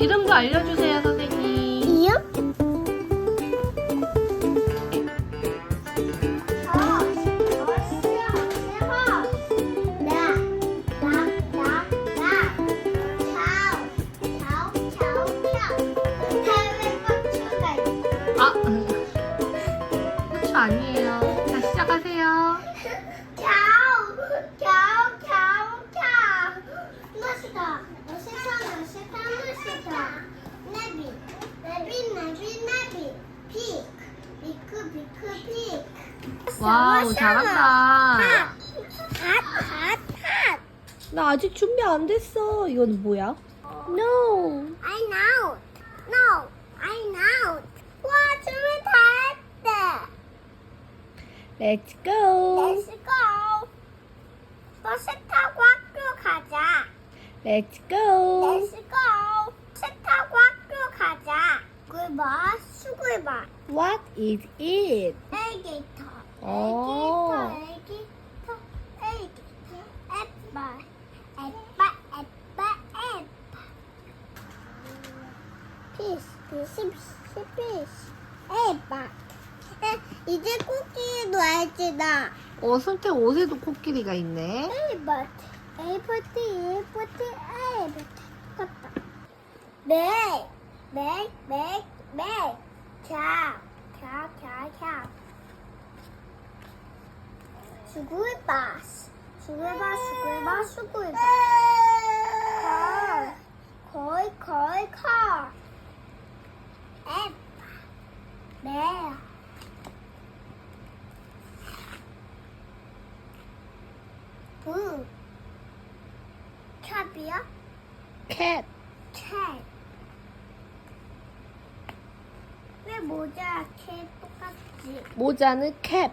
이름도 알려주세요, 선생님. 와우, 잘한다. 나 아직 준비 안 됐어. 이건 뭐야? No. I know. No, I know. 와, 준비 다 했대. Let's go. Let's go. 버스 타고 학교 가자. Let's go. Let's go. 버스 타고 학교 가자. 꿀 봐, 수굴봐. What is it? 엘리게이터. 오. 엘리게이터, 엘리게이터. 에빠, 에빠, 에빠, 에빠. 피스, 피스, 피스, 피스. 에빠. 에, 이제 코끼리도 알지 나. 어, 승태 옷에도 코끼리가 있네. 에이버트, 에이버트, 에이버트, 에이버트. 똑같다. 네, 네, 네, 네. 자, 자, 자, 자. 수굴바, 수굴바, 수굴바, 수굴바. 걸, 걸, 걸, 걸. 에빠, 네. 부. 캡이야? 캣. 캡. 모자 캡 똑같지? 모자는 캡.